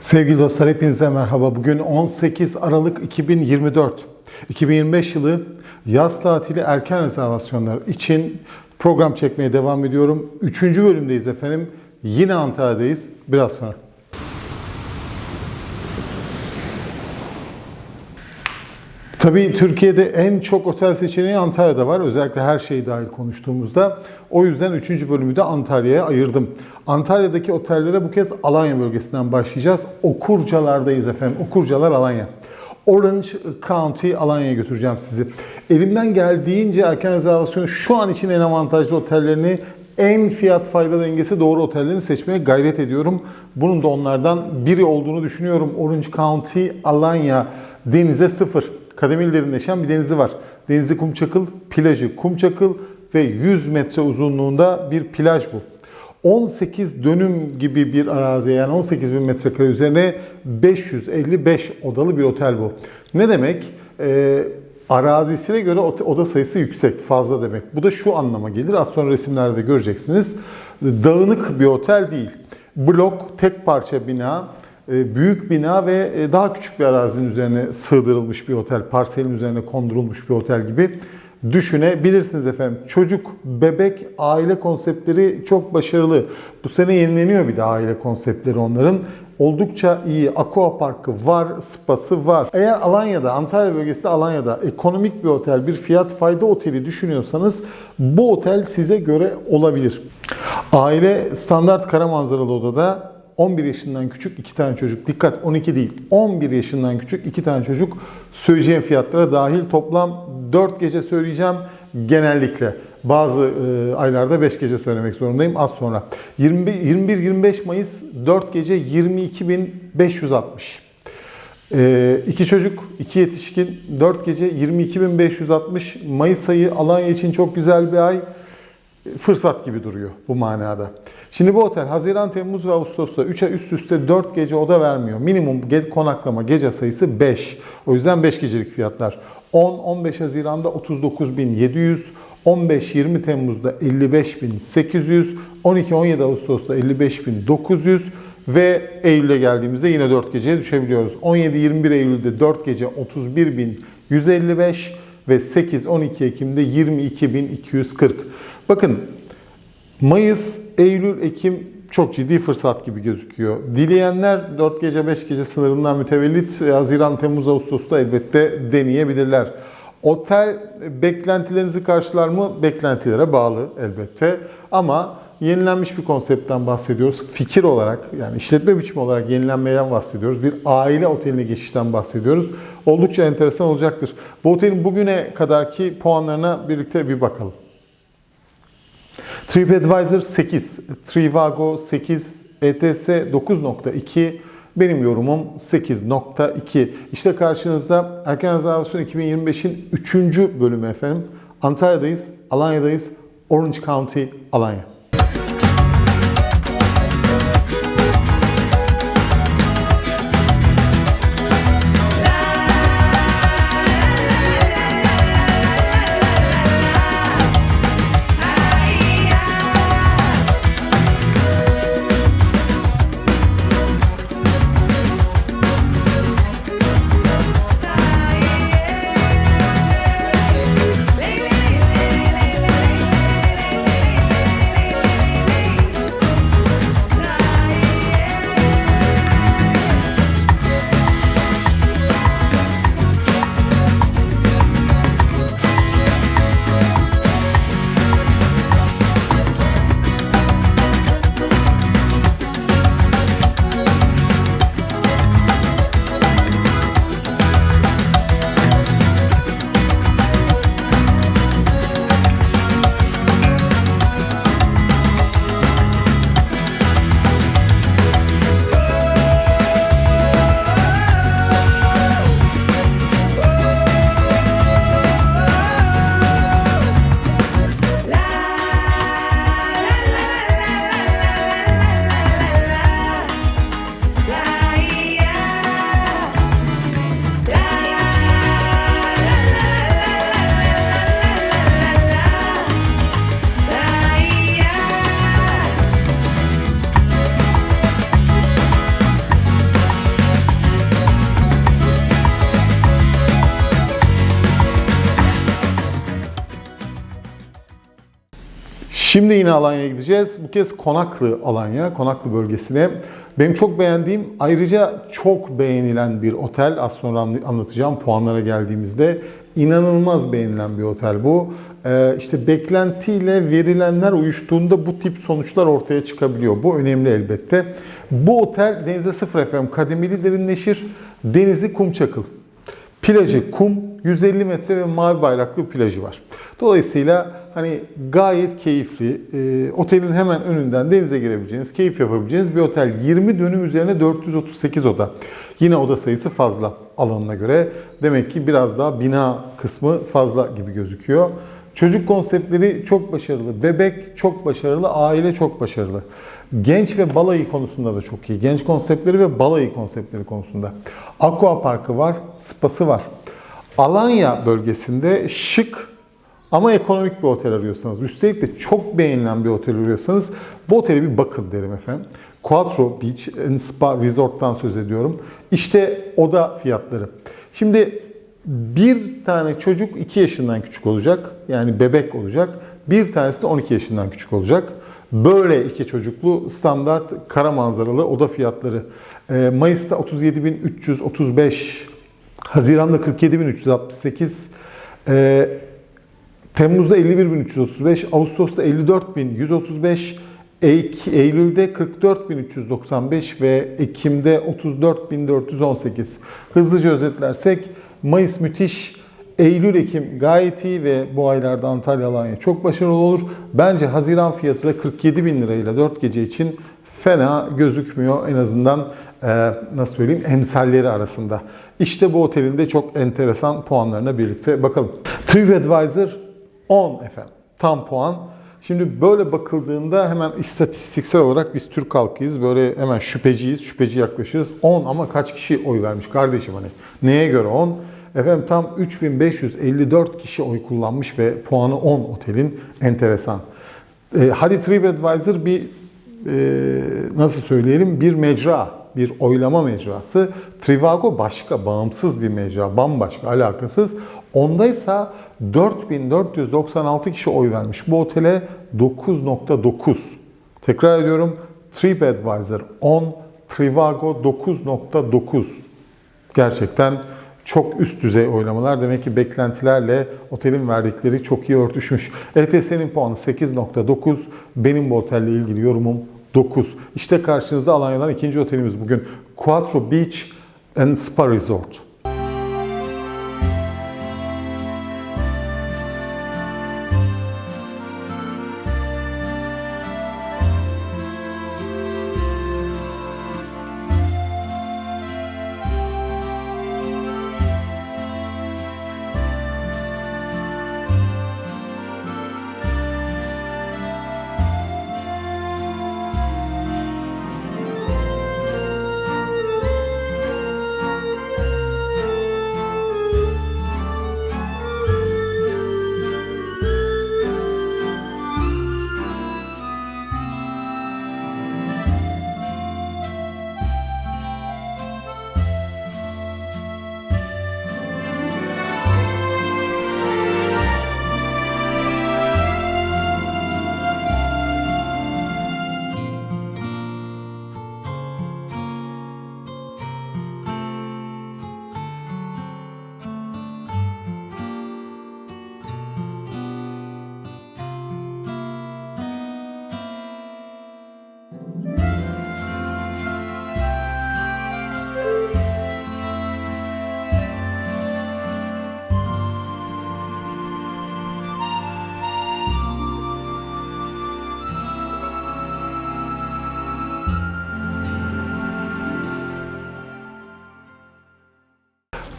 Sevgili dostlar hepinize merhaba. Bugün 18 Aralık 2024. 2025 yılı yaz tatili erken rezervasyonlar için program çekmeye devam ediyorum. Üçüncü bölümdeyiz efendim. Yine Antalya'dayız. Biraz sonra. Tabii Türkiye'de en çok otel seçeneği Antalya'da var. Özellikle her şey dahil konuştuğumuzda. O yüzden 3. bölümü de Antalya'ya ayırdım. Antalya'daki otellere bu kez Alanya bölgesinden başlayacağız. Okurcalardayız efendim. Okurcalar Alanya. Orange County Alanya'ya götüreceğim sizi. Elimden geldiğince erken rezervasyonu şu an için en avantajlı otellerini en fiyat fayda dengesi doğru otellerini seçmeye gayret ediyorum. Bunun da onlardan biri olduğunu düşünüyorum. Orange County Alanya denize sıfır. Kademeli derinleşen bir denizi var. Denizi Kumçakıl, plajı Kumçakıl ve 100 metre uzunluğunda bir plaj bu. 18 dönüm gibi bir arazi yani 18 bin metrekare üzerine 555 odalı bir otel bu. Ne demek? Ee, arazisine göre oda sayısı yüksek, fazla demek. Bu da şu anlama gelir. Az sonra resimlerde göreceksiniz. Dağınık bir otel değil. Blok, tek parça bina, büyük bina ve e, daha küçük bir arazinin üzerine sığdırılmış bir otel, parselin üzerine kondurulmuş bir otel gibi düşünebilirsiniz efendim. Çocuk, bebek, aile konseptleri çok başarılı. Bu sene yenileniyor bir de aile konseptleri onların. Oldukça iyi. Aqua Parkı var, spası var. Eğer Alanya'da, Antalya bölgesinde Alanya'da ekonomik bir otel, bir fiyat fayda oteli düşünüyorsanız bu otel size göre olabilir. Aile standart kara manzaralı odada 11 yaşından küçük 2 tane çocuk. Dikkat 12 değil. 11 yaşından küçük 2 tane çocuk söyleyeceğim fiyatlara dahil toplam 4 gece söyleyeceğim genellikle. Bazı e, aylarda 5 gece söylemek zorundayım az sonra. 21-25 Mayıs 4 gece 22.560. E, iki çocuk, iki yetişkin, 4 gece 22.560. Mayıs ayı Alanya için çok güzel bir ay fırsat gibi duruyor bu manada. Şimdi bu otel Haziran, Temmuz ve Ağustos'ta 3 ay üst üste 4 gece oda vermiyor. Minimum ge- konaklama gece sayısı 5. O yüzden 5 gecelik fiyatlar. 10-15 Haziran'da 39.700, 15-20 Temmuz'da 55.800, 12-17 Ağustos'ta 55.900 ve Eylül'e geldiğimizde yine 4 geceye düşebiliyoruz. 17-21 Eylül'de 4 gece 31.155 ve 8-12 Ekim'de 22.240. Bakın Mayıs, Eylül, Ekim çok ciddi fırsat gibi gözüküyor. Dileyenler 4 gece 5 gece sınırından mütevellit Haziran, Temmuz, Ağustos'ta elbette deneyebilirler. Otel beklentilerinizi karşılar mı? Beklentilere bağlı elbette. Ama yenilenmiş bir konseptten bahsediyoruz. Fikir olarak yani işletme biçimi olarak yenilenmeden bahsediyoruz. Bir aile oteline geçişten bahsediyoruz. Oldukça enteresan olacaktır. Bu otelin bugüne kadarki puanlarına birlikte bir bakalım. TripAdvisor 8, Trivago 8, ETS 9.2, benim yorumum 8.2. İşte karşınızda Erken Rezervasyon 2025'in 3. bölümü efendim. Antalya'dayız, Alanya'dayız, Orange County, Alanya. Şimdi yine Alanya'ya gideceğiz. Bu kez Konaklı Alanya, Konaklı bölgesine. Benim çok beğendiğim, ayrıca çok beğenilen bir otel. Az sonra anla- anlatacağım puanlara geldiğimizde. İnanılmaz beğenilen bir otel bu. Ee, işte beklentiyle verilenler uyuştuğunda bu tip sonuçlar ortaya çıkabiliyor. Bu önemli elbette. Bu otel denize 0 FM kademeli derinleşir. Denizi kum çakıl. Plajı kum, 150 metre ve mavi bayraklı plajı var. Dolayısıyla hani gayet keyifli, e, otelin hemen önünden denize girebileceğiniz, keyif yapabileceğiniz bir otel. 20 dönüm üzerine 438 oda. Yine oda sayısı fazla alanına göre. Demek ki biraz daha bina kısmı fazla gibi gözüküyor. Çocuk konseptleri çok başarılı, bebek çok başarılı, aile çok başarılı. Genç ve balayı konusunda da çok iyi. Genç konseptleri ve balayı konseptleri konusunda. Aqua Parkı var, spası var. Alanya bölgesinde şık ama ekonomik bir otel arıyorsanız, üstelik de çok beğenilen bir otel arıyorsanız bu otele bir bakın derim efendim. Quattro Beach and Spa Resort'tan söz ediyorum. İşte oda fiyatları. Şimdi bir tane çocuk 2 yaşından küçük olacak. Yani bebek olacak. Bir tanesi de 12 yaşından küçük olacak. Böyle iki çocuklu standart kara manzaralı oda fiyatları. Ee, Mayıs'ta 37.335, Haziran'da 47.368, ee, Temmuz'da 51.335, Ağustos'ta 54.135, Eylül- Eylül'de 44.395 ve Ekim'de 34.418. Hızlıca özetlersek Mayıs müthiş, Eylül, Ekim gayet iyi ve bu aylarda Antalya, Alanya çok başarılı olur. Bence Haziran fiyatı da 47 bin lirayla 4 gece için fena gözükmüyor en azından e, nasıl söyleyeyim emsalleri arasında. İşte bu otelin de çok enteresan puanlarına birlikte bakalım. TripAdvisor 10 efendim. Tam puan. Şimdi böyle bakıldığında hemen istatistiksel olarak biz Türk halkıyız. Böyle hemen şüpheciyiz, şüpheci yaklaşırız. 10 ama kaç kişi oy vermiş kardeşim hani? Neye göre 10? Efendim tam 3554 kişi oy kullanmış ve puanı 10 otelin enteresan. E, hadi TripAdvisor bir e, nasıl söyleyelim bir mecra, bir oylama mecrası. Trivago başka, bağımsız bir mecra, bambaşka, alakasız. Ondaysa 4496 kişi oy vermiş. Bu otele 9.9. Tekrar ediyorum. TripAdvisor 10, Trivago 9.9. Gerçekten çok üst düzey oylamalar. Demek ki beklentilerle otelin verdikleri çok iyi örtüşmüş. ETS'nin puanı 8.9. Benim bu otelle ilgili yorumum 9. İşte karşınızda Alanya'dan ikinci otelimiz bugün. Quattro Beach and Spa Resort.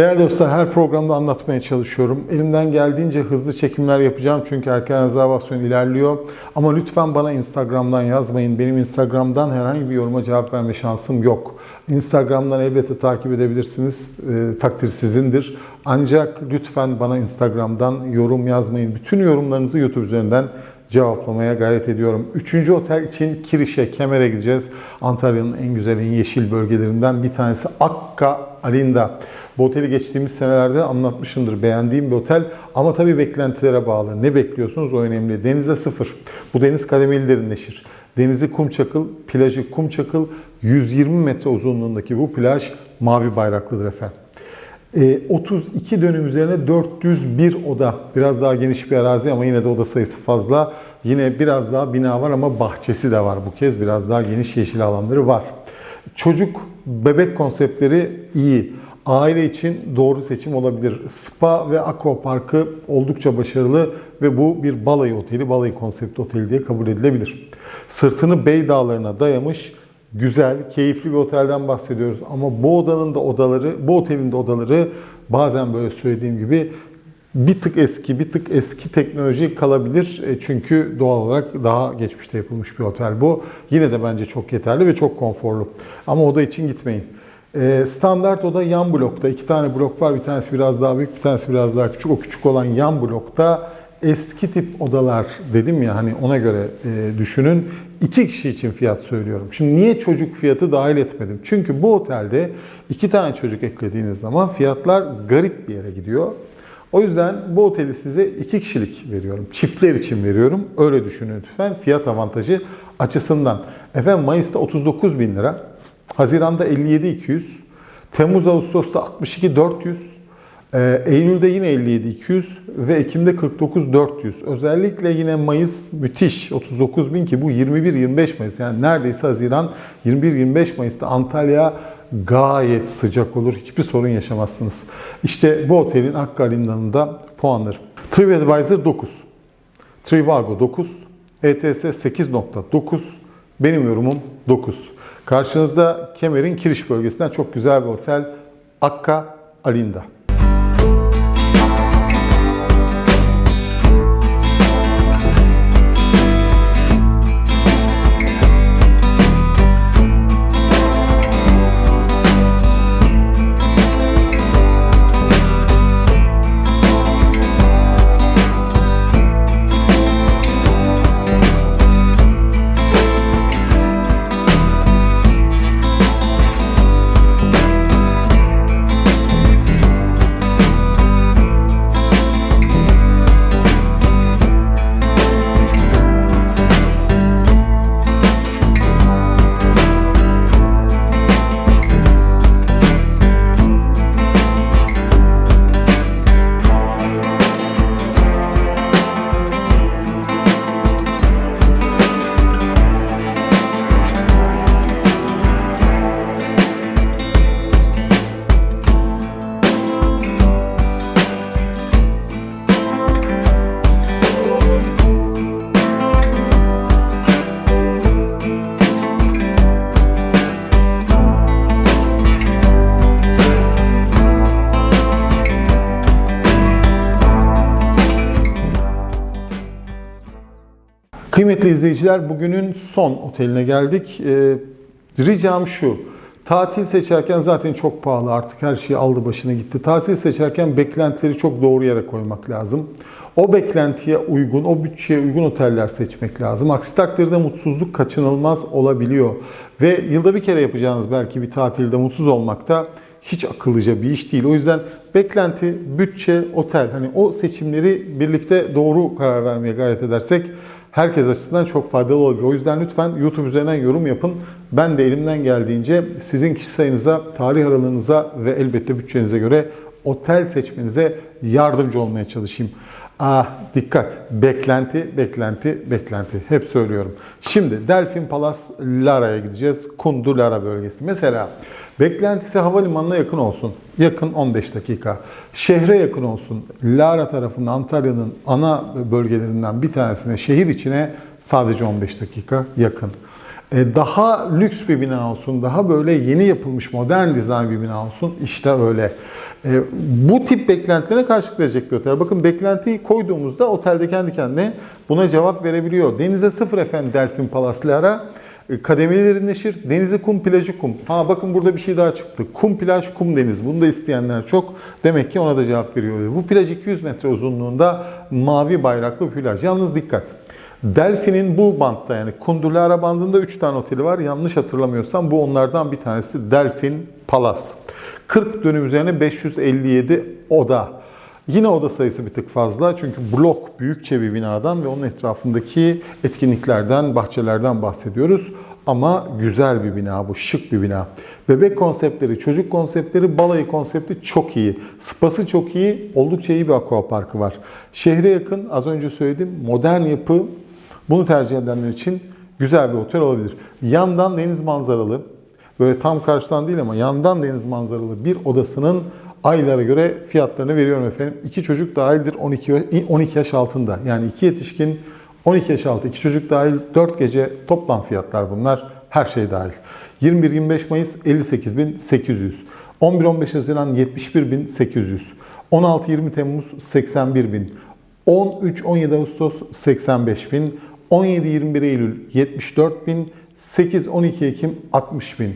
Değerli dostlar her programda anlatmaya çalışıyorum. Elimden geldiğince hızlı çekimler yapacağım çünkü erken rezervasyon ilerliyor. Ama lütfen bana Instagram'dan yazmayın. Benim Instagram'dan herhangi bir yoruma cevap verme şansım yok. Instagram'dan elbette takip edebilirsiniz. E, takdir sizindir. Ancak lütfen bana Instagram'dan yorum yazmayın. Bütün yorumlarınızı YouTube üzerinden cevaplamaya gayret ediyorum. Üçüncü otel için Kiriş'e, Kemer'e gideceğiz. Antalya'nın en güzel, en yeşil bölgelerinden bir tanesi Akka Alinda. Bu oteli geçtiğimiz senelerde anlatmışımdır. Beğendiğim bir otel ama tabii beklentilere bağlı. Ne bekliyorsunuz o önemli. Denize sıfır. Bu deniz kademeli derinleşir. Denizi Kumçakıl, plajı Kumçakıl, 120 metre uzunluğundaki bu plaj mavi bayraklıdır efendim. E, 32 dönüm üzerine 401 oda. Biraz daha geniş bir arazi ama yine de oda sayısı fazla. Yine biraz daha bina var ama bahçesi de var bu kez. Biraz daha geniş yeşil alanları var. Çocuk, bebek konseptleri iyi. Aile için doğru seçim olabilir. Spa ve aqua parkı oldukça başarılı ve bu bir balayı oteli, balayı konsepti oteli diye kabul edilebilir. Sırtını Bey Dağları'na dayamış güzel, keyifli bir otelden bahsediyoruz. Ama bu odanın da odaları, bu otelin de odaları bazen böyle söylediğim gibi bir tık eski, bir tık eski teknoloji kalabilir. E, Çünkü doğal olarak daha geçmişte yapılmış bir otel bu. Yine de bence çok yeterli ve çok konforlu. Ama oda için gitmeyin. E, Standart oda yan blokta. iki tane blok var. Bir tanesi biraz daha büyük, bir tanesi biraz daha küçük. O küçük olan yan blokta eski tip odalar dedim ya hani ona göre e, düşünün. İki kişi için fiyat söylüyorum. Şimdi niye çocuk fiyatı dahil etmedim? Çünkü bu otelde iki tane çocuk eklediğiniz zaman fiyatlar garip bir yere gidiyor. O yüzden bu oteli size iki kişilik veriyorum. Çiftler için veriyorum. Öyle düşünün lütfen. Fiyat avantajı açısından. Efendim Mayıs'ta 39 bin lira. Haziran'da 57 200. Temmuz Ağustos'ta 62 400. Ee, Eylül'de yine 57-200 ve Ekim'de 49-400. Özellikle yine Mayıs müthiş 39 bin ki bu 21-25 Mayıs yani neredeyse Haziran 21-25 Mayıs'ta Antalya gayet sıcak olur. Hiçbir sorun yaşamazsınız. İşte bu otelin Hakkı Alinda'nın da puanları. TripAdvisor 9. Trivago 9. ETS 8.9. Benim yorumum 9. Karşınızda Kemer'in Kiriş bölgesinden çok güzel bir otel. Akka Alinda. Kıymetli izleyiciler bugünün son oteline geldik. Ee, ricam şu. Tatil seçerken zaten çok pahalı artık her şey aldı başına gitti. Tatil seçerken beklentileri çok doğru yere koymak lazım. O beklentiye uygun, o bütçeye uygun oteller seçmek lazım. Aksi takdirde mutsuzluk kaçınılmaz olabiliyor. Ve yılda bir kere yapacağınız belki bir tatilde mutsuz olmak da hiç akıllıca bir iş değil. O yüzden beklenti, bütçe, otel hani o seçimleri birlikte doğru karar vermeye gayret edersek herkes açısından çok faydalı olabilir. O yüzden lütfen YouTube üzerinden yorum yapın. Ben de elimden geldiğince sizin kişi sayınıza, tarih aralığınıza ve elbette bütçenize göre otel seçmenize yardımcı olmaya çalışayım. Ah dikkat, beklenti, beklenti, beklenti. Hep söylüyorum. Şimdi Delfin Palace Lara'ya gideceğiz. Kundu Lara bölgesi. Mesela beklentisi havalimanına yakın olsun. Yakın 15 dakika. Şehre yakın olsun. Lara tarafında Antalya'nın ana bölgelerinden bir tanesine, şehir içine sadece 15 dakika yakın. E, Daha lüks bir bina olsun, daha böyle yeni yapılmış modern dizayn bir bina olsun. İşte öyle. E, Bu tip beklentilere karşılık verecek bir otel. Bakın beklentiyi koyduğumuzda otelde kendi kendine buna cevap verebiliyor. Denize sıfır efendim Delfin Palaslara. Kademeli derinleşir. Denizi kum, plajı kum. Ha bakın burada bir şey daha çıktı. Kum, plaj, kum deniz. Bunu da isteyenler çok. Demek ki ona da cevap veriyor. Bu plaj 200 metre uzunluğunda mavi bayraklı plaj. Yalnız dikkat. Delphi'nin bu bantta yani Kundurlara bandında 3 tane oteli var. Yanlış hatırlamıyorsam bu onlardan bir tanesi Delphin Palace. 40 dönüm üzerine 557 oda. Yine oda sayısı bir tık fazla çünkü blok büyükçe bir binadan ve onun etrafındaki etkinliklerden, bahçelerden bahsediyoruz. Ama güzel bir bina bu, şık bir bina. Bebek konseptleri, çocuk konseptleri, balayı konsepti çok iyi. Spası çok iyi, oldukça iyi bir aquaparkı var. Şehre yakın, az önce söyledim, modern yapı. Bunu tercih edenler için güzel bir otel olabilir. Yandan deniz manzaralı, böyle tam karşıdan değil ama yandan deniz manzaralı bir odasının aylara göre fiyatlarını veriyorum efendim. İki çocuk dahildir 12, 12 yaş altında. Yani iki yetişkin 12 yaş altı, iki çocuk dahil 4 gece toplam fiyatlar bunlar. Her şey dahil. 21-25 Mayıs 58.800. 11-15 Haziran 71.800. 16-20 Temmuz 81.000. 13-17 Ağustos 85.000. 17-21 Eylül 74.000. 8-12 Ekim 60.000.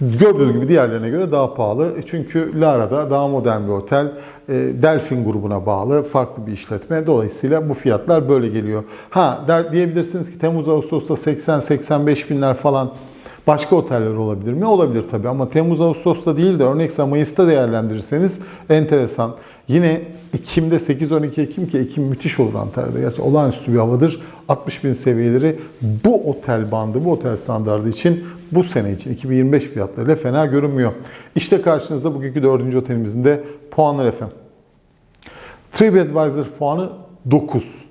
Gördüğünüz gibi diğerlerine göre daha pahalı. E Çünkü Lara'da daha modern bir otel. E, Delfin grubuna bağlı farklı bir işletme. Dolayısıyla bu fiyatlar böyle geliyor. Ha der, diyebilirsiniz ki Temmuz Ağustos'ta 80-85 binler falan başka oteller olabilir mi? Olabilir tabii ama Temmuz Ağustos'ta değil de örnekse Mayıs'ta değerlendirirseniz enteresan. Yine Ekim'de 8-12 Ekim ki Ekim müthiş olur Antalya'da. Gerçekten olağanüstü bir havadır. 60 bin seviyeleri bu otel bandı, bu otel standardı için bu sene için 2025 fiyatlarıyla fena görünmüyor. İşte karşınızda bugünkü dördüncü otelimizin de puanlar efendim. TripAdvisor puanı 9.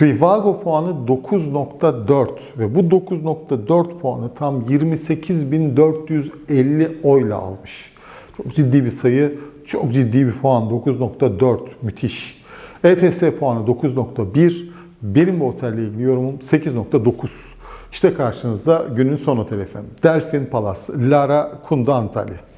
Trivago puanı 9.4 ve bu 9.4 puanı tam 28.450 oyla almış. Çok ciddi bir sayı, çok ciddi bir puan 9.4 müthiş. ETS puanı 9.1, benim bu otelle ilgili yorumum 8.9. İşte karşınızda günün son oteli efendim. Delfin Palace, Lara Kunda Antalya.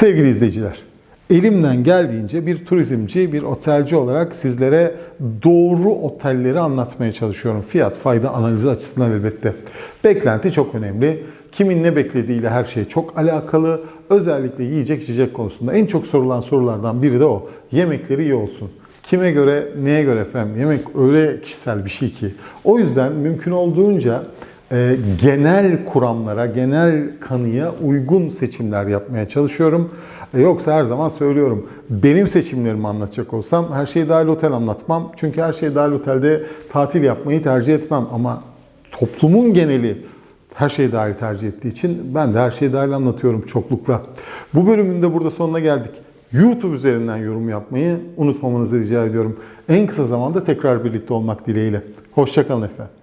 Sevgili izleyiciler, elimden geldiğince bir turizmci, bir otelci olarak sizlere doğru otelleri anlatmaya çalışıyorum. Fiyat, fayda analizi açısından elbette. Beklenti çok önemli. Kimin ne beklediğiyle her şey çok alakalı. Özellikle yiyecek içecek konusunda en çok sorulan sorulardan biri de o. Yemekleri iyi olsun. Kime göre, neye göre efendim? Yemek öyle kişisel bir şey ki. O yüzden mümkün olduğunca e, genel kuramlara, genel kanıya uygun seçimler yapmaya çalışıyorum. E, yoksa her zaman söylüyorum, benim seçimlerimi anlatacak olsam her şey dahil otel anlatmam. Çünkü her şey dahil otelde tatil yapmayı tercih etmem. Ama toplumun geneli her şey dahil tercih ettiği için ben de her şey dahil anlatıyorum çoklukla. Bu bölümün de burada sonuna geldik. YouTube üzerinden yorum yapmayı unutmamanızı rica ediyorum. En kısa zamanda tekrar birlikte olmak dileğiyle. Hoşçakalın efendim.